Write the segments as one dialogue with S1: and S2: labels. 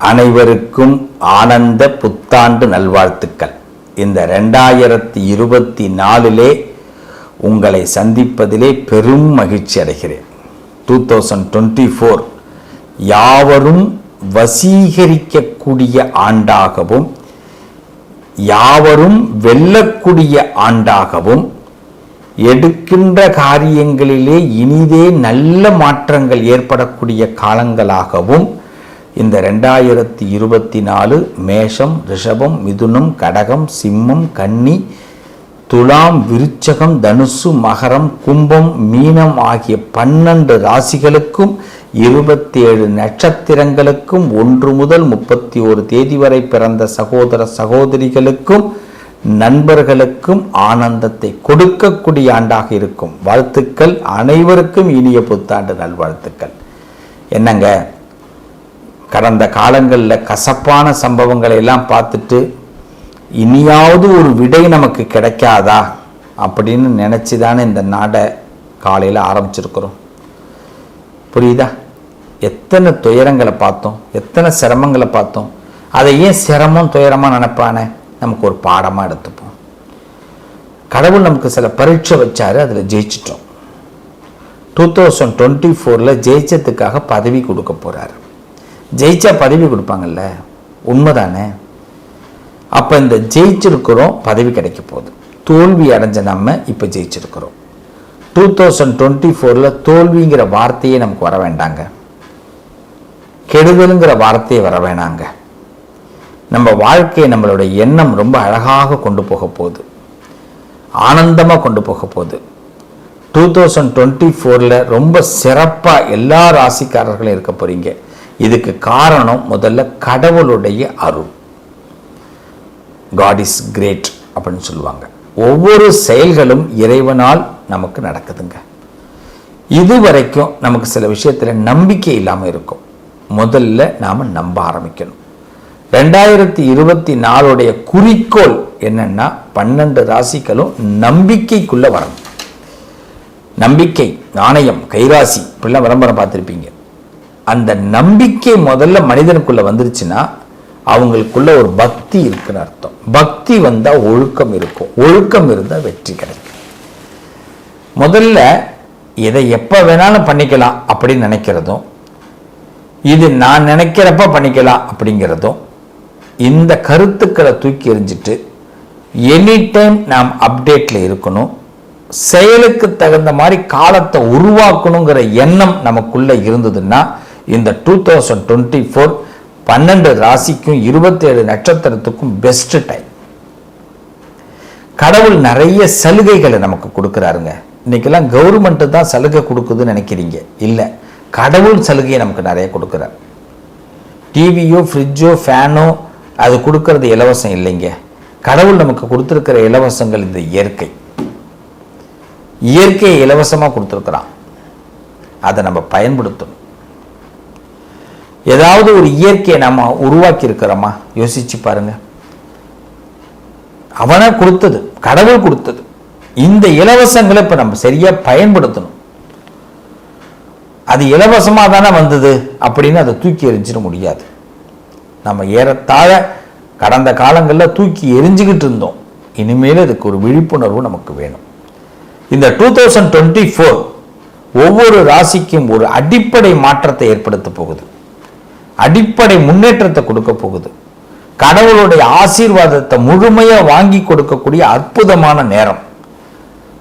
S1: அனைவருக்கும் ஆனந்த புத்தாண்டு நல்வாழ்த்துக்கள். இந்த ரெண்டாயிரத்தி இருபத்தி நாலிலே உங்களை சந்திப்பதிலே பெரும் மகிழ்ச்சி அடைகிறேன். டூ தௌசண்ட் டுவெண்ட்டி ஃபோர் யாவரும் வசீகரிக்கக்கூடிய ஆண்டாகவும் யாவரும் வெல்லக்கூடிய ஆண்டாகவும் எடுக்கின்ற காரியங்களிலே இனிதே நல்ல மாற்றங்கள் ஏற்படக்கூடிய காலங்களாகவும் இந்த ரெண்டாயிரத்தி இருபத்தி நாலு மேஷம் ரிஷபம் மிதுனம் கடகம் சிம்மம் கன்னி துலாம் விருச்சகம் தனுசு மகரம் கும்பம் மீனம் ஆகிய பன்னெண்டு ராசிகளுக்கும் இருபத்தி ஏழு நட்சத்திரங்களுக்கும் ஒன்று முதல் முப்பத்தி ஒரு தேதி வரை பிறந்த சகோதர சகோதரிகளுக்கும் நண்பர்களுக்கும் ஆனந்தத்தை கொடுக்கக்கூடிய ஆண்டாக இருக்கும். வாழ்த்துக்கள். அனைவருக்கும் இனிய புத்தாண்டு நல்வாழ்த்துக்கள். என்னங்க? கடந்த காலங்களில் கசப்பான சம்பவங்களை எல்லாம் பார்த்துட்டு இனியாவது ஒரு விடை நமக்கு கிடைக்காதா? அப்படின்னு நினச்சி தானே இந்த நாடை காலையில் ஆரம்பிச்சிருக்கிறோம். புரியுதா? எத்தனை துயரங்களை பார்த்தோம் எத்தனை சிரமங்களை பார்த்தோம். அதை ஏன் சிரமம் துயரமாக நினைப்பானே? நமக்கு ஒரு பாடமாக எடுத்துப்போம். கடவுள் நமக்கு சில பரீட்சை வச்சாரு அதில் ஜெயிச்சிட்டோம். டூ தௌசண்ட் டுவெண்ட்டி ஃபோரில் ஜெயிச்சதுக்காக பதவி கொடுக்க போகிறாரு ஜெயிச்சா பதவி கொடுப்பாங்கல்ல? உண்மைதானே? அப்போ இந்த ஜெயிச்சிருக்கிறோம் பதவி கிடைக்க போகுது. தோல்வி அடைஞ்ச நம்ம இப்போ ஜெயிச்சிருக்கிறோம். டூ தௌசண்ட் டுவெண்ட்டி ஃபோரில் தோல்விங்கிற வார்த்தையே நமக்கு வர வேண்டாங்க. கெடுதலுங்கிற வார்த்தையே வர வேணாங்க. நம்ம வாழ்க்கையை நம்மளோட எண்ணம் ரொம்ப அழகாக கொண்டு போக போகுது. ஆனந்தமாக கொண்டு போக போகுது. டூ தௌசண்ட் டுவெண்ட்டி ஃபோரில் ரொம்ப சிறப்பாக எல்லா ராசிக்காரர்களும் இருக்க போகிறீங்க இதுக்கு காரணம் முதல்ல கடவுளுடைய அருள். காட் இஸ் கிரேட் அப்படின்னு சொல்லுவாங்க. ஒவ்வொரு செயல்களும் இறைவனால் நமக்கு நடக்குதுங்க. இது வரைக்கும் நமக்கு சில விஷயத்தில் நம்பிக்கை இல்லாமல் இருக்கும். முதல்ல நாம் நம்ப ஆரம்பிக்கணும். ரெண்டாயிரத்தி இருபத்தி நாலுடைய குறிக்கோள் என்னன்னா பன்னெண்டு ராசிகளும் நம்பிக்கைக்குள்ள வரணும். நம்பிக்கை நாணயம் கைராசி இப்படிலாம் விளம்பரம் பார்த்துருப்பீங்க. அந்த நம்பிக்கை முதல்ல மனிதனுக்குள்ள வந்துருச்சுன்னா அவங்களுக்குள்ள ஒரு பக்தி இருக்குன்னு அர்த்தம். பக்தி வந்தால் ஒழுக்கம் இருக்கும். ஒழுக்கம் இருந்தால் வெற்றி கிடைக்கும். முதல்ல இதை எப்போ வேணாலும் பண்ணிக்கலாம் அப்படின்னு நினைக்கிறதும் இது நான் நினைக்கிறப்ப பண்ணிக்கலாம் அப்படிங்கிறதும் இந்த கருத்துக்களை தூக்கி எறிஞ்சிட்டு எனி டைம் நாம் அப்டேட்டில் இருக்கணும் செயலுக்கு தகுந்த மாதிரி காலத்தை உருவாக்கணுங்கிற எண்ணம் நமக்குள்ள இருந்ததுன்னா இந்த டூ தௌசண்ட் டுவெண்ட்டி ஃபோர் பன்னெண்டு ராசிக்கும் இருபத்தேழு நட்சத்திரத்துக்கும் பெஸ்ட் டைம் கடவுள் நிறைய சலுகைகளை நமக்கு கொடுக்குறாருங்க. இன்னைக்கெல்லாம் கவர்மெண்ட்டு தான் சலுகை கொடுக்குதுன்னு நினைக்கிறீங்க. இல்லை கடவுள் சலுகையை நமக்கு நிறைய கொடுக்குறார். டிவியோ ஃப்ரிட்ஜோ ஃபேனோ அது கொடுக்கறது இலவசம் இல்லைங்க. கடவுள் நமக்கு கொடுத்துருக்கிற இலவசங்கள் இந்த இயற்கை. இயற்கையை இலவசமாக கொடுத்துருக்குறான். அதை நம்ம பயன்படுத்தணும். ஏதாவது ஒரு இயற்கையை நம்ம உருவாக்கி இருக்கிறோமா யோசிச்சு பாருங்க. அவனை கொடுத்தது கடவுள் கொடுத்தது. இந்த இலவசங்களை இப்போ நம்ம சரியா பயன்படுத்தணும். அது இலவசமாக தானே வந்தது அப்படின்னு அதை தூக்கி எரிஞ்சிட முடியாது. நம்ம ஏறத்தாழ கடந்த காலங்களில் தூக்கி எரிஞ்சுக்கிட்டு இருந்தோம். இனிமேல் அதுக்கு ஒரு விழிப்புணர்வு நமக்கு வேணும். இந்த டூ தௌசண்ட் டுவெண்ட்டி ஃபோர் ஒவ்வொரு ராசிக்கும் ஒரு அடிப்படை மாற்றத்தை ஏற்படுத்த போகுது. அடிப்படை முன்னேற்றத்தை கொடுக்க போகுது. கடவுளுடைய ஆசீர்வாதத்தை முழுமையாக வாங்கி கொடுக்கக்கூடிய அற்புதமான நேரம்.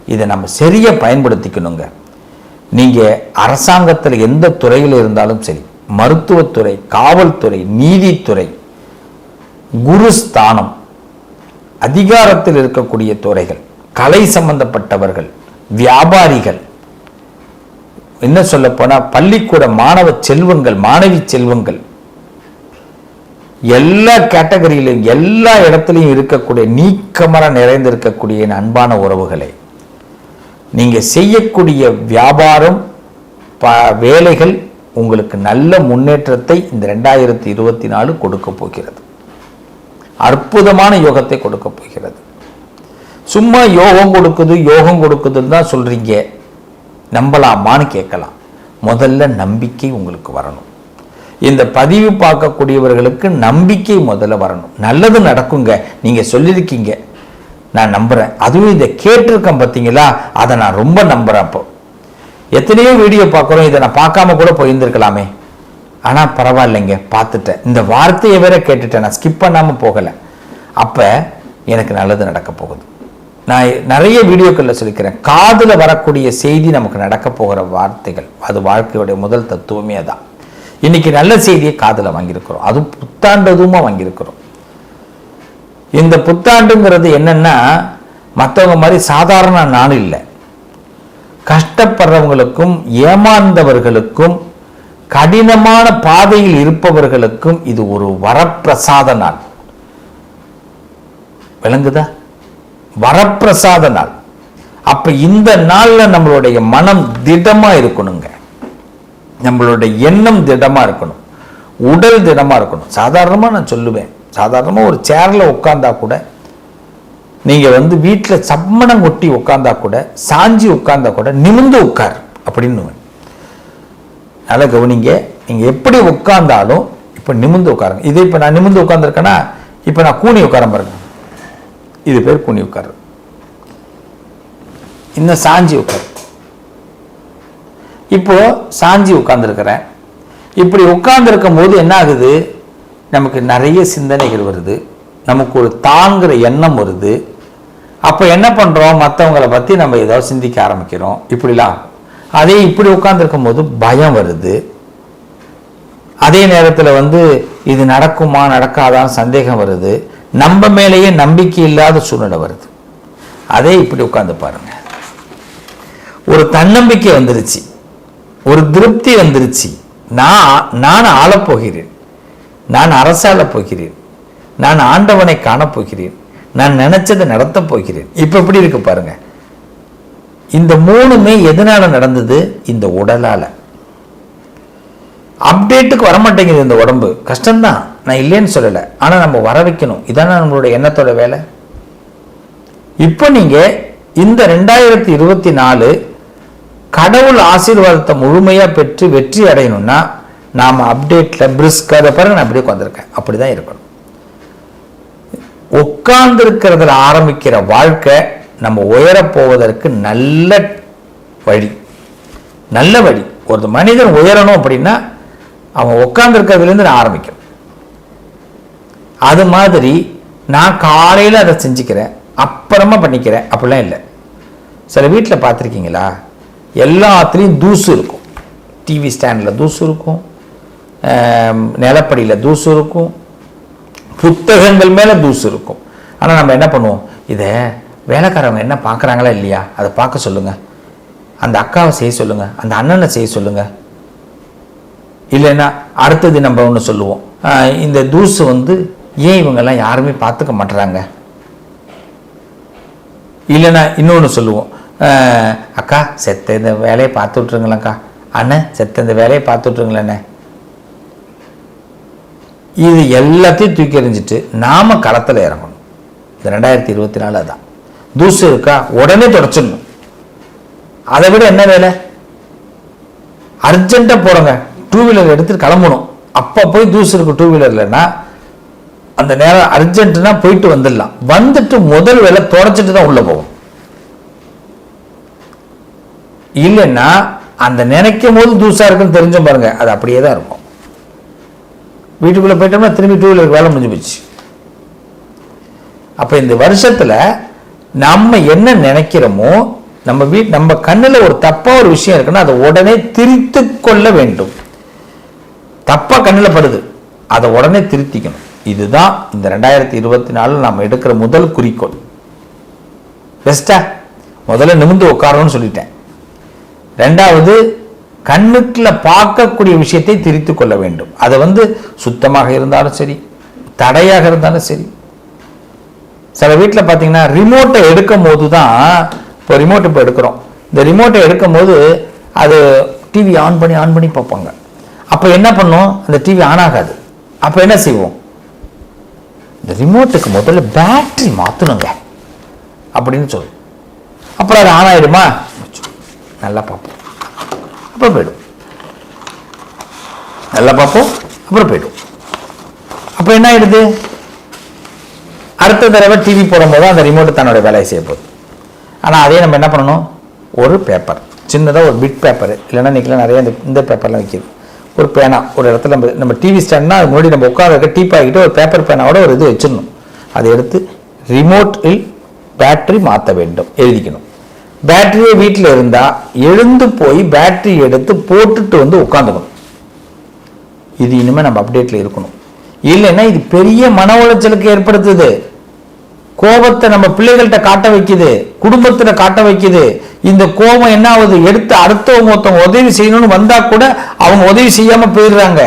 S1: இதை நம்ம சரியா பயன்படுத்திக்கணுங்க. நீங்கள் அரசாங்கத்தில் எந்த துறையில் இருந்தாலும் சரி மருத்துவத்துறை காவல்துறை நீதித்துறை குருஸ்தானம் அதிகாரத்தில் இருக்கக்கூடிய துறைகள் கலை சம்பந்தப்பட்டவர்கள் வியாபாரிகள் என்ன சொல்ல பள்ளிக்கூட மாணவ செல்வங்கள் மாணவி செல்வங்கள் எல்லா கேட்டகரியிலும் எல்லா இடத்துலையும் இருக்கக்கூடிய நீக்கமர நிறைந்திருக்கக்கூடிய அன்பான உறவுகளை நீங்கள் செய்யக்கூடிய வியாபாரம் ப வேலைகள் உங்களுக்கு நல்ல முன்னேற்றத்தை இந்த ரெண்டாயிரத்தி இருபத்தி நாலு கொடுக்க போகிறது. அற்புதமான யோகத்தை கொடுக்க போகிறது. சும்மா யோகம் கொடுக்குது யோகம் கொடுக்குதுன்னு தான் சொல்கிறீங்க நம்பலாமான்னு கேட்கலாம். முதல்ல நம்பிக்கை உங்களுக்கு வரணும். இந்த பதிவு பார்க்கக்கூடியவர்களுக்கு நம்பிக்கை முதல்ல வரணும். நல்லது நடக்குங்க. நீங்கள் சொல்லியிருக்கீங்க. நான் நம்புகிறேன் அதுவும் இதை கேட்டிருக்கேன் பார்த்தீங்களா? அதை நான் ரொம்ப நம்புகிறேன் அப்போ. எத்தனையோ வீடியோ பார்க்குறோம். இதை நான் பார்க்காம கூட போயிருந்திருக்கலாமே. ஆனால் பரவாயில்லைங்க. பார்த்துட்டேன். இந்த வார்த்தையை வேற கேட்டுட்டேன். நான் ஸ்கிப் பண்ணாமல் போகலை. அப்போ எனக்கு நல்லது நடக்க போகுது. நான் நிறைய வீடியோக்களில் சொல்லிக்கிறேன். காதில் வரக்கூடிய செய்தி நமக்கு நடக்க போகிற வார்த்தைகள். அது வாழ்க்கையுடைய முதல் தத்துவமே அதான். இன்னைக்கு நல்ல செய்தியை காதில் வாங்கியிருக்கிறோம். அதுவும் புத்தாண்டதுமா வாங்கியிருக்கிறோம். இந்த புத்தாண்டுங்கிறது என்னன்னா மற்றவங்க மாதிரி சாதாரண நாள் இல்லை. கஷ்டப்படுறவங்களுக்கும் ஏமாந்தவர்களுக்கும் கடினமான பாதையில் இருப்பவர்களுக்கும் இது ஒரு வரப்பிரசாத நாள். விளங்குதா? வரப்பிரசாத நாள். அப்ப இந்த நாள்ல நம்மளுடைய மனம் திடமா இருக்கணுங்க. நம்மளோட எண்ணம் திடமா இருக்கணும். உடல் திடமா இருக்கணும். சாதாரணமாக நான் சொல்லுவேன். சாதாரணமாக ஒரு சேர்ல உட்காந்தா கூட நீங்கள் வந்து வீட்டில் சம்மணம் கொட்டி உட்காந்தா கூட சாஞ்சி உட்காந்தா கூட நிமிந்து உட்கார் அப்படின்னு நல்லா கவனிங்க. நீங்கள் எப்படி உட்கார்ந்தாலும் இப்போ நிமிந்து உட்காருங்க. இதே இப்போ நான் நிமிந்து உட்காந்துருக்கேன்னா இப்போ நான் கூனி உட்கார பாருங்க. இது பேர் கூனி உட்காரு இன்னும் சாஞ்சி உட்காரு. இப்போ சாஞ்சி உட்காந்துருக்கிறேன் இப்படி உட்கார்ந்துருக்கும் போது என்ன ஆகுது? நமக்கு நிறைய சிந்தனைகள் வருது. நமக்கு ஒரு தாங்குற எண்ணம் வருது. அப்போ என்ன பண்ணுறோம் மற்றவங்களை பற்றி நம்ம ஏதாவது சிந்திக்க ஆரம்பிக்கிறோம். இப்படிலாம். அதே இப்படி உட்கார்ந்துருக்கும் போது பயம் வருது. அதே நேரத்தில் வந்து இது நடக்குமா நடக்காதான்னு சந்தேகம் வருது. நம்ம மேலேயே நம்பிக்கை இல்லாத சூழ்நிலை வருது. அதே இப்படி உட்காந்து பாருங்க. ஒரு தன்னம்பிக்கை வந்துருச்சு. ஒரு திருப்தி வந்துருச்சு. நான் நான் ஆளப்போகிறேன். நான் அரசாள போகிறேன். நான் ஆண்டவனை காணப் போகிறேன் நான் நினைச்சதை நடத்தப் போகிறேன். இப்போ எப்படி இருக்கு பாருங்க. இந்த மூணுமே எதனால நடந்தது? இந்த உடலால். அப்டேட்டுக்கு வரமாட்டேங்குது இந்த உடம்பு. கஷ்டம்தான். நான் இல்லைன்னு சொல்லலை. ஆனால் நம்ம வர வைக்கணும். இதானே நம்மளோட எண்ணத்தோட வேலை. இப்போ நீங்கள் இந்த ரெண்டாயிரத்தி இருபத்தி நாலு கடவுள் ஆசீர்வாதத்தை முழுமையாக பெற்று வெற்றி அடையணும்னா நாம் அப்டேட்டில் பிரிஸ்க் அதை பாருங்க நான் அப்படியே உட்காந்துருக்கேன் அப்படிதான் இருக்கணும். உட்கார்ந்துருக்கிறதுல ஆரம்பிக்கிற வாழ்க்கை நம்ம உயரப்போவதற்கு நல்ல வழி. நல்ல வழி. ஒரு மனிதன் உயரணும் அப்படின்னா அவன் உட்காந்துருக்கிறதுலேருந்து நான் ஆரம்பிக்கணும். அது மாதிரி நான் காலையில் அதை செஞ்சுக்கிறேன் அப்புறமா பண்ணிக்கிறேன் அப்படிலாம் இல்லை. சில வீட்டில் பார்த்துருக்கீங்களா? எல்லாத்துலேயும் தூசு இருக்கும். டிவி ஸ்டாண்டில் தூசு இருக்கும். நிலப்படியில் தூசு இருக்கும். புத்தகங்கள் மேலே தூசு இருக்கும். ஆனால் நம்ம என்ன பண்ணுவோம்? இதை வேலைக்காரவங்க என்ன பார்க்குறாங்களா இல்லையா? அதை பார்க்க சொல்லுங்கள் அந்த அக்காவை செய்ய சொல்லுங்கள் அந்த அண்ணனை செய்ய சொல்லுங்கள் இல்லைன்னா அடுத்தது நம்ம ஒன்று சொல்லுவோம். இந்த தூசு வந்து ஏன் இவங்கெல்லாம் யாருமே பார்த்துக்க மாட்டுறாங்க இல்லைன்னா இன்னொன்று சொல்லுவோம். அக்கா செத்த இந்த வேலையை பார்த்து விட்ருங்களேங்க்கா அண்ணன் செத்த இந்த வேலையை பார்த்து விட்ருங்களேண்ணே இது எல்லாத்தையும் தூக்கி எறிஞ்சிட்டு நாம களத்தில் இறங்கணும். இந்த ரெண்டாயிரத்தி இருபத்தி நாலு அதான். தூசு இருக்கா? உடனே தொடச்சிடணும். அதை விட என்ன வேலை? அர்ஜென்ட்டாக போகிறோங்க டூ வீலர் எடுத்துட்டு கிளம்பணும். அப்போ போய் தூசு இருக்கு டூ வீலர்லன்னா அந்த நேரம் அர்ஜென்ட்னா போயிட்டு வந்துடலாம். வந்துட்டு முதல் வேலை தொடச்சிட்டு தான் உள்ளே போகும். இல்லைன்னா அந்த நினைக்கும் போது தூசா இருக்குன்னு தெரிஞ்ச பாருங்க. அது அப்படியே தான் இருக்கும். வீட்டுக்குள்ளே போயிட்டோம்னா திரும்பி டூ வீலருக்கு வேலை முடிஞ்சு போச்சு. அப்போ இந்த வருஷத்தில் நம்ம என்ன நினைக்கிறோமோ நம்ம வீட் நம்ம கண்ணில் ஒரு தப்பாக ஒரு விஷயம் இருக்குன்னா அதை உடனே திரித்து கொள்ள வேண்டும். தப்பாக கண்ணில் படுது. அதை உடனே திருத்திக்கணும். இதுதான் இந்த ரெண்டாயிரத்தி இருபத்தி நாலில் நாம் எடுக்கிற முதல் குறிக்கோள். பெஸ்ட்டா முதல்ல நிமிந்து உட்காரணும்னு சொல்லிட்டேன். ரெண்டாவது கண்ணுக்கில் பார்க்கக்கூடிய விஷயத்தை திரித்து கொள்ள வேண்டும். அதை வந்து சுத்தமாக இருந்தாலும் சரி தடையாக இருந்தாலும் சரி. சில வீட்டில் பார்த்தீங்கன்னா ரிமோட்டை எடுக்கும் போது தான் இப்போ ரிமோட் இப்போ எடுக்கிறோம். இந்த ரிமோட்டை எடுக்கும் போது அது டிவி ஆன் பண்ணி ஆன் பண்ணி பார்ப்பாங்க. அப்போ என்ன பண்ணும்? அந்த டிவி ஆன் ஆகாது. அப்போ என்ன செய்வோம்? இந்த ரிமோட்டுக்கு முதல்ல பேட்டரி மாற்றணுங்க அப்படின்னு சொல்லு. அப்புறம் அது ஆன் ஆயிடுமா? நல்லா பார்ப்போம். அப்போ போய்டும். நல்லா பார்ப்போம் அப்புறம் போயிடும். அப்போ என்ன ஆயிடுது? அடுத்த தடவை டிவி போடும்போது அந்த ரிமோட் தன்னோட வேலையை செய்ய போகுது. ஆனால் அதே நம்ம என்ன பண்ணணும்? ஒரு பேப்பர் சின்னதாக ஒரு பிட் பேப்பர் இல்லைன்னா இன்றைக்கெலாம் நிறைய இந்த இந்த பேப்பர்லாம் விற்கிது ஒரு பேனா. ஒரு இடத்துல நம்ம நம்ம டிவி ஸ்டாண்ட்னா அது முன்னாடி நம்ம உட்கார இருக்க டீ பாக்கிட்டு ஒரு பேப்பர் பேனாவோட ஒரு இது வச்சிடணும். அதை எடுத்து ரிமோட்டில் பேட்டரி மாற்ற வேண்டும். எழுதிக்கணும். பேட்டரியே வீட்டில் இருந்தால் எழுந்து போய் பேட்டரி எடுத்து போட்டுட்டு வந்து உட்காந்துக்கணும். இது இனிமேல் நம்ம அப்டேட்டில் இருக்கணும். இல்லைன்னா இது பெரிய மன உளைச்சலுக்கு ஏற்படுத்துது. கோபத்தை நம்ம பிள்ளைகள்கிட்ட காட்ட வைக்குது. குடும்பத்தில் காட்ட வைக்குது. இந்த கோபம் என்ன ஆகுது எடுத்து அடுத்தவங்க ஒருத்தவங்க உதவி செய்யணும்னு வந்தால் கூட அவங்க உதவி செய்யாமல் போயிடுறாங்க.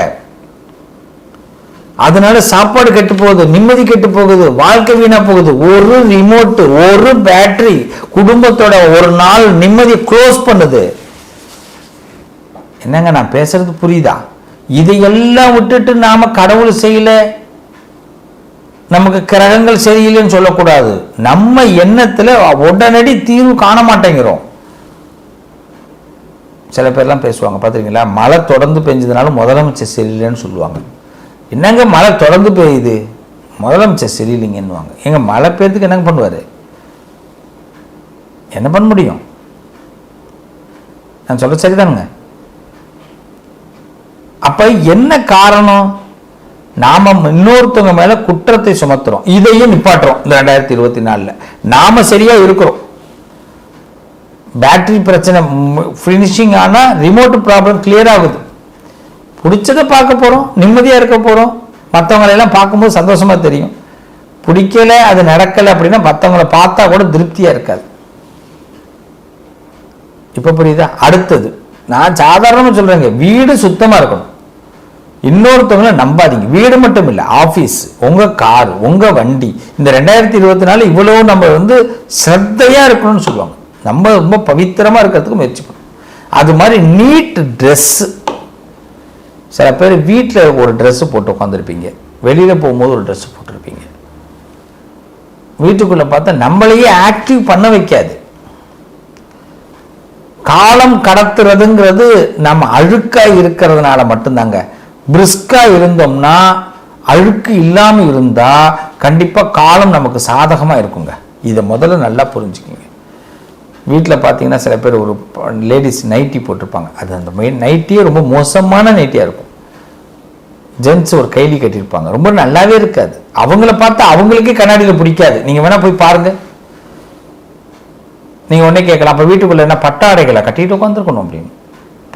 S1: அதனால சாப்பாடு கெட்டு போகுது நிம்மதி கெட்டு போகுது வாழ்க்கை வீணா போகுது. ஒரு ரிமோட் ஒரு பேட்டரி குடும்பத்தோட ஒரு நாள் நிம்மதி க்ளோஸ் பண்ணுது. என்னங்க நான் பேசுறது புரியுதா? இதையெல்லாம் விட்டுட்டு நாம கடவுள் செய்யல. நமக்கு கிரகங்கள் சரியில்லைன்னு சொல்லக்கூடாது. நம்ம எண்ணத்துல உடனடி தீர்வு காண மாட்டேங்கிறோம். சில பேர்லாம் பேசுவாங்க பார்த்துருக்கீங்களா? மழை தொடர்ந்து பெஞ்சதுனால முதலமைச்சர் சரியில்லைன்னு சொல்லுவாங்க. என்னங்க மழை தொடர்ந்து பெய்யுது? முதலமைச்சர் சரியில்லைங்கன்னுவாங்க எங்க மழை பெய்யறதுக்கு என்னங்க பண்ணுவார்? என்ன பண்ண முடியும்? நான் சொல்ல சரிதானுங்க. அப்போ என்ன காரணம்? நாம் இன்னொருத்தவங்க மேலே குற்றத்தை சுமத்துறோம். இதையும் நிப்பாட்டுறோம். இந்த ரெண்டாயிரத்தி இருபத்தி நாலில். நாம சரியாக இருக்கிறோம். பேட்டரி பிரச்சனை ஃபினிஷிங் ஆனால் ரிமோட் ப்ராப்ளம் கிளியர் ஆகுது. பிடிச்சதை பார்க்க போகிறோம் நிம்மதியாக இருக்க போகிறோம் மற்றவங்களையெல்லாம் பார்க்கும்போது சந்தோஷமாக தெரியும். பிடிக்கல அது நடக்கலை அப்படின்னா மற்றவங்களை பார்த்தா கூட திருப்தியாக இருக்காது. இப்போ புரியுதா? அடுத்தது நான் சாதாரணமாக சொல்கிறேங்க வீடு சுத்தமாக இருக்கணும். இன்னொருத்தவங்கள நம்பாதீங்க. வீடு மட்டும் இல்லை ஆஃபீஸ் உங்கள் கார் உங்கள் வண்டி இந்த ரெண்டாயிரத்தி இருபத்தி நாலு இவ்வளோ நம்ம வந்து ஸ்ரத்தையாக இருக்கணும்னு சொல்லுவாங்க. நம்ம ரொம்ப பவித்திரமாக இருக்கிறதுக்கு முயற்சி பண்ணணும். அது மாதிரி நீட் ட்ரெஸ்ஸு சில பேர் வீட்டில் ஒரு ட்ரெஸ்ஸு போட்டு உட்காந்துருப்பீங்க வெளியில் போகும்போது ஒரு ட்ரெஸ்ஸு போட்டிருப்பீங்க. வீட்டுக்குள்ளே பார்த்தா நம்மளையே ஆக்டிவ் பண்ண வைக்காது. காலம் கடத்துறதுங்கிறது நம்ம அழுக்கா இருக்கிறதுனால மட்டும்தாங்க. பிரிஸ்காக இருந்தோம்னா அழுக்கு இல்லாமல் இருந்தா கண்டிப்பா காலம் நமக்கு சாதகமா இருக்குங்க. இதை முதல்ல நல்லா புரிஞ்சுக்கிங்க. வீட்டில் பார்த்தீங்கன்னா சில பேர் ஒரு லேடிஸ் நைட்டி போட்டிருப்பாங்க. அது அந்த மெயின் நைட்டியே ரொம்ப மோசமான நைட்டியாக இருக்கும். ஜென்ஸ் ஒரு கைலி கட்டியிருப்பாங்க. ரொம்ப நல்லாவே இருக்காது. அவங்கள பார்த்தா அவங்களுக்கே கண்ணாடியில் பிடிக்காது. நீங்கள் வேணால் போய் பாருங்க. நீங்கள் ஒன்றே கேட்கலாம். அப்போ வீட்டுக்குள்ளே என்ன பட்டாடைகளை? கட்டிட்டு உட்காந்துருக்கணும் அப்படின்னு.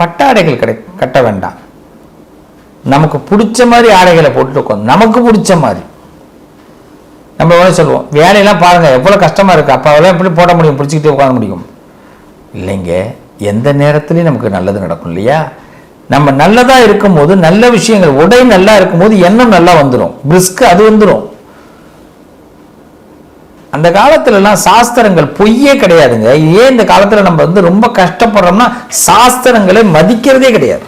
S1: பட்டாடைகள் கிடை கட்ட வேண்டாம். நமக்கு பிடிச்ச மாதிரி ஆடைகளை போட்டுட்டு உட்காந்து நமக்கு பிடிச்ச மாதிரி. நம்ம எவ்வளோ சொல்லுவோம். வேலையெல்லாம் பாருங்கள் எவ்வளோ கஷ்டமாக இருக்கு. அப்போ அதெல்லாம் எப்படி போட முடியும்? பிடிச்சிக்கிட்டே உட்கார முடியும். இல்லைங்க. எந்த நேரத்துலையும் நமக்கு நல்லது நடக்கும் இல்லையா? நம்ம நல்லதா இருக்கும்போது நல்ல விஷயங்கள் உடை நல்லா இருக்கும்போது எண்ணம் நல்லா வந்துடும் பிரிஸ்க் அது வந்துடும் அந்த காலத்துலலாம் சாஸ்திரங்கள் பொய்யே கிடையாதுங்க. ஏன் இந்த காலத்துல நம்ம வந்து ரொம்ப கஷ்டப்படுறோம்னா சாஸ்திரங்களை மதிக்கிறதே கிடையாது.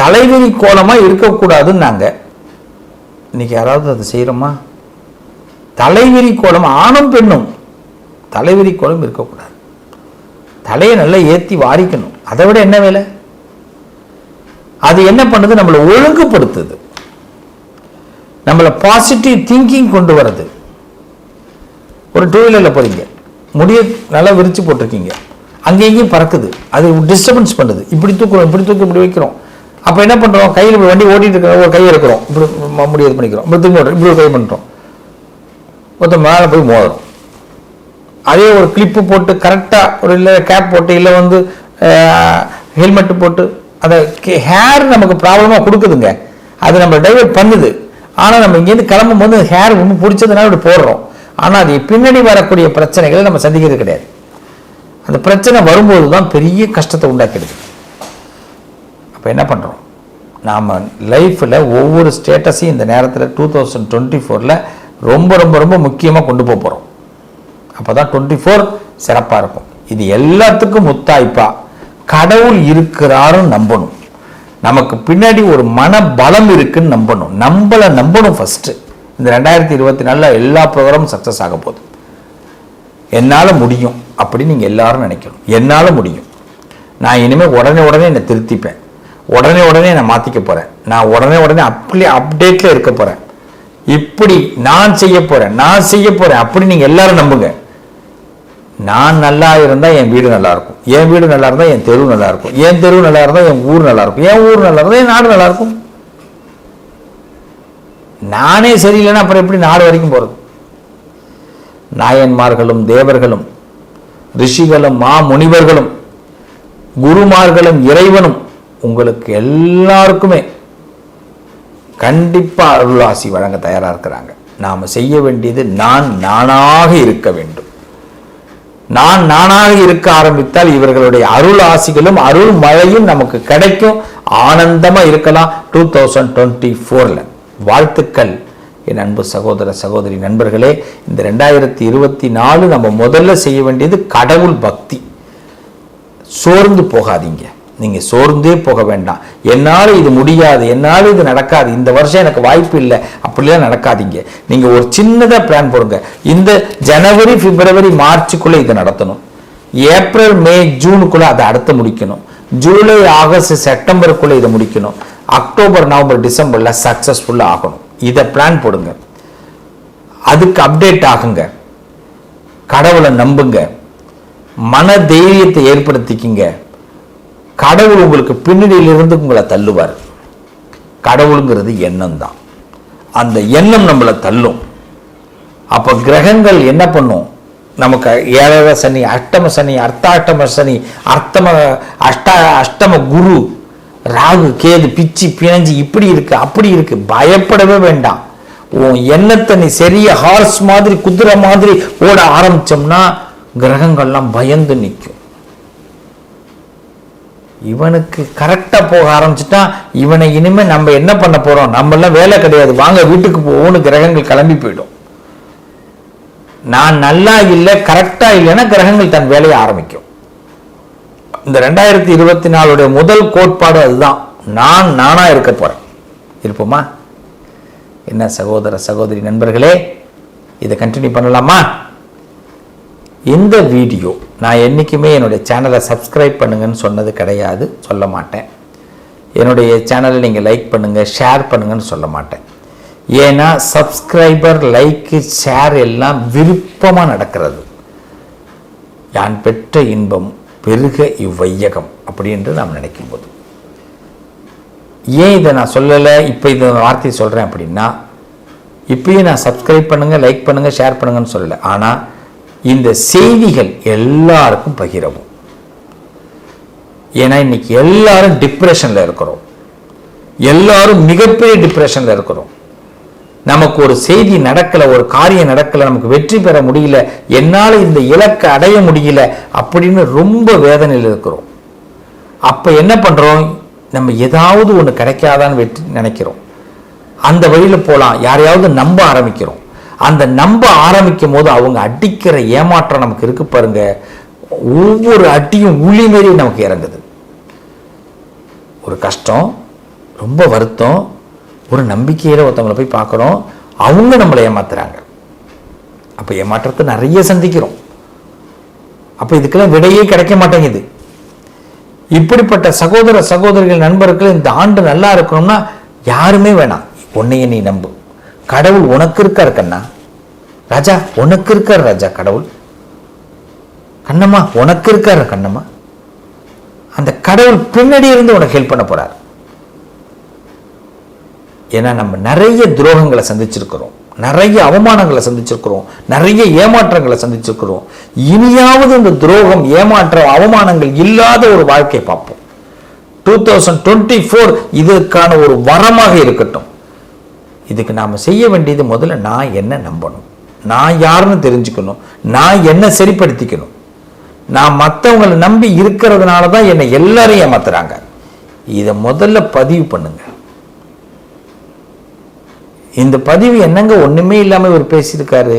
S1: தலைவிரி கோலமா இருக்கக்கூடாதுன்னு இன்னைக்கு யாராவது அதை செய்கிறோமா தலைவிரி கோலம் ஆணும் பெண்ணும். தலைவிரி கோலம் இருக்கக்கூடாது. தலையை நல்லா ஏற்றி வாரிக்கணும். அதை விட என்ன வேலை? அது என்ன பண்ணுது? நம்மளை ஒழுங்குபடுத்துது. நம்மளை பாசிட்டிவ் திங்கிங் கொண்டு வர்றது. ஒரு டூ வீலரில் போகிறீங்க முடிய நல்லா விரித்து போட்டிருக்கீங்க. அங்கே இங்கேயும் பறக்குது. அது டிஸ்டர்பன்ஸ் பண்ணுது. இப்படி தூக்குறோம் இப்படி தூக்கி இப்படி வைக்கிறோம். அப்போ என்ன பண்ணுறோம் கையில் இப்படி வண்டி ஓட்டிகிட்டு இருக்கோம் ஒரு கை இருக்கிறோம் இப்படி முடிய முடி இது பண்ணிக்கிறோம். இப்படி தூக்கி ஓட்டுறோம். இப்படி ஒரு கை பண்ணுறோம் ஒருத்தர் மேலே போய் மோதுறோம். அதே ஒரு கிளிப்பு போட்டு கரெக்டாக ஒரு இல்லை கேப் போட்டு இல்லை வந்து ஹெல்மெட்டு போட்டு அதை ஹேர் நமக்கு ப்ராப்ளமாக கொடுக்குதுங்க. அது நம்ம டைவர்ட் பண்ணுது. ஆனால் நம்ம இங்கேருந்து கிளம்பும் போது ஹேர் ரொம்ப பிடிச்சதுனால இப்படி போடுறோம். ஆனால் அது பின்னாடி வரக்கூடிய பிரச்சனைகளை நம்ம சந்திக்கிறது கிடையாது. அந்த பிரச்சனை வரும்போது தான் பெரிய கஷ்டத்தை உண்டாக்கிடுது. அப்போ என்ன பண்ணுறோம் நாம் லைஃப்பில் ஒவ்வொரு ஸ்டேட்டஸையும் இந்த நேரத்தில் டூ தௌசண்ட் டுவெண்ட்டி ஃபோரில் ரொம்ப ரொம்ப ரொம்ப முக்கியமாக கொண்டு போக போகிறோம் அப்போ தான் டுவெண்ட்டி ஃபோர் சிறப்பாக இருக்கும். இது எல்லாத்துக்கும் முத்தாய்ப்பா. கடவுள் இருக்கிறாரும் நம்பணும். நமக்கு பின்னாடி ஒரு மன பலம் இருக்குன்னு நம்பணும். நம்மளை நம்பணும் ஃபஸ்ட்டு இந்த ரெண்டாயிரத்தி இருபத்தி நாலில் எல்லா ப்ரோக்ராமும் சக்ஸஸ் ஆக போகுது. என்னால் முடியும் அப்படி நீங்கள் எல்லாரும் நினைக்கணும். என்னால் முடியும். நான் இனிமேல் உடனே உடனே என்னை திருத்திப்பேன். உடனே உடனே நான் மாற்றிக்க போகிறேன் நான் உடனே உடனே அப்படி அப்டேட்டில் இருக்க போகிறேன் இப்படி நான் செய்ய போகிறேன் நான் செய்ய போகிறேன் அப்படி நீங்கள் எல்லாரும் நம்புங்க. நான் நல்லா இருந்தால் என் வீடு நல்லாயிருக்கும் என் வீடு நல்லா இருந்தால் என் தெருவு நல்லா இருக்கும். என் தெரு நல்லா இருந்தால் என் ஊர் நல்லா இருக்கும். என் ஊர் நல்லா இருந்தால் என் நாடு நல்லா இருக்கும். நானே சரியில்லைன்னா அப்புறம் எப்படி நாடு வரைக்கும் போகிறது நாயன்மார்களும் தேவர்களும் ரிஷிகளும் மா முனிவர்களும் குருமார்களும் இறைவனும் உங்களுக்கு எல்லாருக்குமே கண்டிப்பாக அருளாசி வழங்க தயாராக இருக்கிறாங்க. நாம் செய்ய வேண்டியது நான் நானாக இருக்க வேண்டும். நான் நானாக இருக்க ஆரம்பித்தால் இவர்களுடைய அருள் ஆசிகளும் அருள் மழையும் நமக்கு கிடைக்கும். ஆனந்தமா இருக்கலாம். டூ தௌசண்ட் டுவெண்ட்டி ஃபோரில் வாழ்த்துக்கள். என் அன்பு சகோதர சகோதரி நண்பர்களே இந்த ரெண்டாயிரத்தி இருபத்தி நாலு நம்ம முதல்ல செய்ய வேண்டியது கடவுள் பக்தி. சோர்ந்து போகாதீங்க. நீங்கள் சோர்ந்தே போக வேண்டாம். என்னால் இது முடியாது என்னால் இது நடக்காது இந்த வருஷம் எனக்கு வாய்ப்பு இல்லை அப்படிலாம் நடக்காதீங்க. நீங்கள் ஒரு சின்னதாக பிளான் போடுங்க. இந்த ஜனவரி பிப்ரவரி மார்ச்சுக்குள்ளே இதை நடத்தணும். ஏப்ரல் மே ஜூனுக்குள்ளே அதை அடுத்து முடிக்கணும். ஜூலை ஆகஸ்ட் செப்டம்பருக்குள்ளே இதை முடிக்கணும். அக்டோபர் நவம்பர் டிசம்பரில் சக்ஸஸ்ஃபுல்லாக ஆகணும். இதை பிளான் போடுங்க. அதுக்கு அப்டேட் ஆகுங்க. கடவுளை நம்புங்க. மன தைரியத்தை ஏற்படுத்திக்கிங்க. கடவுள் உங்களுக்கு பின்னணியிலிருந்து உங்களை தள்ளுவார். கடவுளுங்கிறது எண்ணம் தான் அந்த எண்ணம் நம்மளை தள்ளும். அப்போ கிரகங்கள் என்ன பண்ணும்? நமக்கு ஏழரை சனி அஷ்டம சனி அர்த்தாஷ்டம சனி அர்த்தம அஷ்ட அஷ்டம குரு ராகு கேது பிச்சி பிணைஞ்சு இப்படி இருக்கு அப்படி இருக்கு. பயப்படவே வேண்டாம். உன் எண்ணத்தை நீ சரியா ஹார்ஸ் மாதிரி குதிரை மாதிரி ஓட ஆரம்பிச்சோம்னா கிரகங்கள்லாம் பயந்து நிற்கும். இவனுக்கு கரெக்டாக போக ஆரம்பிச்சுட்டா இவனை இனிமே நம்ம என்ன பண்ண போறோம்? நம்ம எல்லாம் வேலை கிடையாது. வாங்க வீட்டுக்கு போவோம்னு கிரகங்கள் கிளம்பி போயிடும். நான் நல்லா இல்லை கரெக்டா இல்லைன்னா கிரகங்கள் தன் வேலையை ஆரம்பிக்கும். இந்த ரெண்டாயிரத்தி இருபத்தி நாலுடைய முதல் கோட்பாடு அதுதான். நான் நானா இருக்க போகிறேன் இருப்போமா? என்ன சகோதர சகோதரி நண்பர்களே இதை கண்டினியூ பண்ணலாமா? இந்த வீடியோ நான் என்றைக்குமே என்னுடைய சேனலை சப்ஸ்கிரைப் பண்ணுங்கன்னு சொன்னது கிடையாது சொல்ல மாட்டேன். என்னுடைய சேனலை நீங்கள் லைக் பண்ணுங்கள் ஷேர் பண்ணுங்கன்னு சொல்ல மாட்டேன். ஏன்னா சப்ஸ்கிரைபர் லைக்கு ஷேர் எல்லாம் விருப்பமாக நடக்கிறது. யான் பெற்ற இன்பம் பெருக இவ்வையகம் அப்படி என்று நாம் நினைக்கும்போது. ஏன் இதை நான் சொல்லலை? இப்போ இந்த வார்த்தையை சொல்கிறேன் அப்படின்னா இப்பயும் நான் சப்ஸ்கிரைப் பண்ணுங்கள் லைக் பண்ணுங்கள் ஷேர் பண்ணுங்கன்னு சொல்லலை. ஆனால் இந்த செய்திகள் எல்லாருக்கும் பகிரவும். ஏன்னா இன்னைக்கு எல்லாரும் டிப்ரெஷனில் இருக்கிறோம். எல்லாரும் மிகப்பெரிய டிப்ரெஷனில் இருக்கிறோம். நமக்கு ஒரு செய்தி நடக்கல ஒரு காரியம் நடக்கல நமக்கு வெற்றி பெற முடியல என்னால் இந்த இலக்கை அடைய முடியல அப்படின்னு ரொம்ப வேதனையில் இருக்கிறோம். அப்ப என்ன பண்றோம்? நம்ம ஏதாவது ஒன்று கிடைக்காதான்னு வெற்றி நினைக்கிறோம். அந்த வழியில போலாம். யாரையாவது நம்ப ஆரம்பிக்கிறோம். அந்த நம்ப ஆரம்பிக்கும் போது அவங்க அடிக்கிற ஏமாற்றம் நமக்கு இருக்கு பாருங்க. ஒவ்வொரு அடியும் உளி மாரி நமக்கு இறங்குது. ஒரு கஷ்டம் ரொம்ப வருத்தம் ஒரு நம்பிக்கையில் ஒருத்தவங்களை போய் பார்க்குறோம் அவங்க நம்மளை ஏமாத்துறாங்க. அப்போ ஏமாற்றத்தை நிறைய சந்திக்கிறோம். அப்போ இதுக்கெல்லாம் விடையே கிடைக்க மாட்டேங்குது. இப்படிப்பட்ட சகோதர சகோதரிகள் நண்பர்கள் இந்த ஆண்டு நல்லா இருக்கணும்னா யாருமே வேணாம். உன்னைய நீ நம்பு. கடவுள் உனக்கு இருக்கார் கண்ணா. ராஜா உனக்கு இருக்கார் ராஜா கடவுள். கண்ணம்மா உனக்கு இருக்கார் கண்ணம்மா. அந்த கடவுள் பின்னாடி இருந்து உனக்கு ஹெல்ப் பண்ண போறார். ஏன்னா நம்ம நிறைய துரோகங்களை சந்திச்சிருக்கிறோம். நிறைய அவமானங்களை சந்திச்சிருக்கிறோம். நிறைய ஏமாற்றங்களை சந்திச்சிருக்கிறோம். இனியாவது இந்த துரோகம் ஏமாற்றம் அவமானங்கள் இல்லாத ஒரு வாழ்க்கையை பார்ப்போம். டூ தௌசண்ட் டுவெண்ட்டி ஃபோர் இதற்கான ஒரு வரமாக இருக்கட்டும். இதுக்கு நாம் செய்ய வேண்டியது முதல்ல நான் என்ன நம்பணும்? நான் யாருன்னு தெரிஞ்சுக்கணும். நான் என்ன சரிப்படுத்திக்கணும். நான் மற்றவங்களை நம்பி இருக்கிறதுனால தான் என்னை எல்லாரையும் ஏமாத்துறாங்க. இதை முதல்ல பதிவு பண்ணுங்க. இந்த பதிவு என்னங்க ஒன்றுமே இல்லாமல் இவர் பேசியிருக்காரு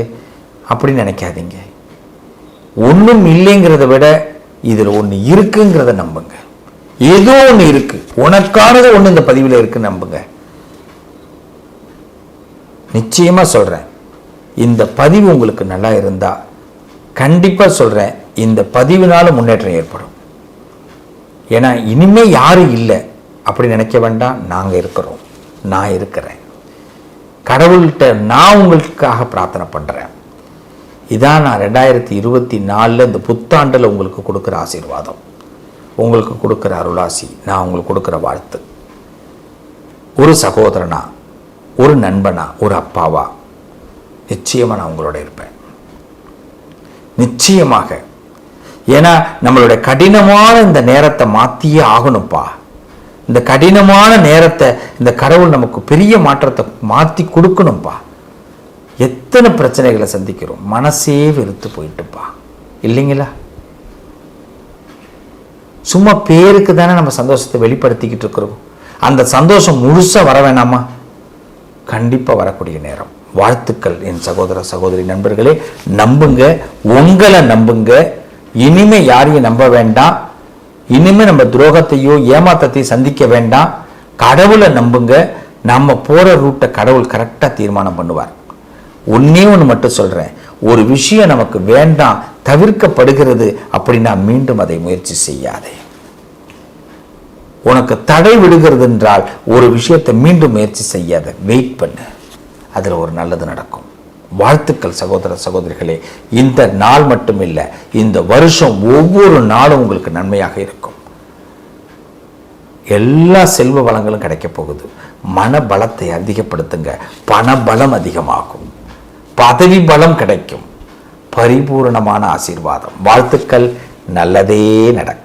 S1: அப்படின்னு நினைக்காதீங்க. ஒன்றும் இல்லைங்கிறத விட இதில் ஒன்று இருக்குங்கிறத நம்புங்க. ஏதோ ஒன்று இருக்குது உனக்கானது ஒன்று இந்த பதிவில் இருக்குன்னு நம்புங்க. நிச்சயமாக சொல்கிறேன் இந்த பதிவு உங்களுக்கு நல்லா இருந்தால் கண்டிப்பாக சொல்கிறேன் இந்த பதிவினால் முன்னேற்றம் ஏற்படும். ஏன்னா இனிமேல் யாரும் இல்லை. அப்படி நினைக்க வேண்டாம். நாங்கள் இருக்கிறோம். நான் இருக்கிறேன். கடவுள்கிட்ட நான் உங்களுக்காக பிரார்த்தனை பண்ணுறேன் இதான் நான் ரெண்டாயிரத்தி இருபத்தி நாலில் இந்த புத்தாண்டில் உங்களுக்கு கொடுக்குற ஆசீர்வாதம். உங்களுக்கு கொடுக்குற அருளாசி. நான் உங்களுக்கு கொடுக்குற வாழ்த்து. ஒரு சகோதரனா ஒரு நண்பனா ஒரு அப்பாவா? நிச்சயமாக நான் உங்களோட இருப்பேன். நிச்சயமாக. ஏன்னா நம்மளுடைய கடினமான இந்த நேரத்தை மாற்றியே ஆகணும்ப்பா. இந்த கடினமான நேரத்தை இந்த கடவுள் நமக்கு பெரிய மாற்றத்தை மாற்றி கொடுக்கணும்ப்பா. எத்தனை பிரச்சனைகளை சந்திக்கிறோம்? மனசே வெறுத்து போயிட்டுப்பா. இல்லைங்களா? சும்மா பேருக்கு தானே நம்ம சந்தோஷத்தை வெளிப்படுத்திக்கிட்டு இருக்கிறோம். அந்த சந்தோஷம் முழுசாக வர வேணாமா? கண்டிப்பாக வரக்கூடிய நேரம். வாழ்த்துக்கள் என் சகோதர சகோதரி நண்பர்களே. நம்புங்க உங்களை நம்புங்க. இனிமே யாரையும் நம்ப வேண்டாம். இனிமே நம்ம துரோகத்தையோ ஏமாத்தத்தையும் சந்திக்க வேண்டாம். கடவுளை நம்புங்க. நம்ம போகிற ரூட்டை கடவுள் கரெக்டாக தீர்மானம் பண்ணுவார். ஒன்னே ஒன்று மட்டும் சொல்கிறேன் ஒரு விஷயம் நமக்கு வேண்டாம் தவிர்க்கப்படுகிறது அப்படின்னா மீண்டும் அதை முயற்சி செய்யாதே. உனக்கு தடை விடுகிறது என்றால் ஒரு விஷயத்தை மீண்டும் முயற்சி செய்யாத. வெயிட் பண்ணு. அதில் ஒரு நல்லது நடக்கும். வாழ்த்துக்கள் சகோதர சகோதரிகளே. இந்த நாள் மட்டும் இல்லை இந்த வருஷம் ஒவ்வொரு நாளும் உங்களுக்கு நன்மையாக இருக்கும். எல்லா செல்வ வளங்களும் கிடைக்க போகுது. மன பலத்தை அதிகப்படுத்துங்க. பண பலம் அதிகமாகும். பதவி பலம் கிடைக்கும். பரிபூரணமான ஆசீர்வாதம். வாழ்த்துக்கள். நல்லதே நடக்கும்.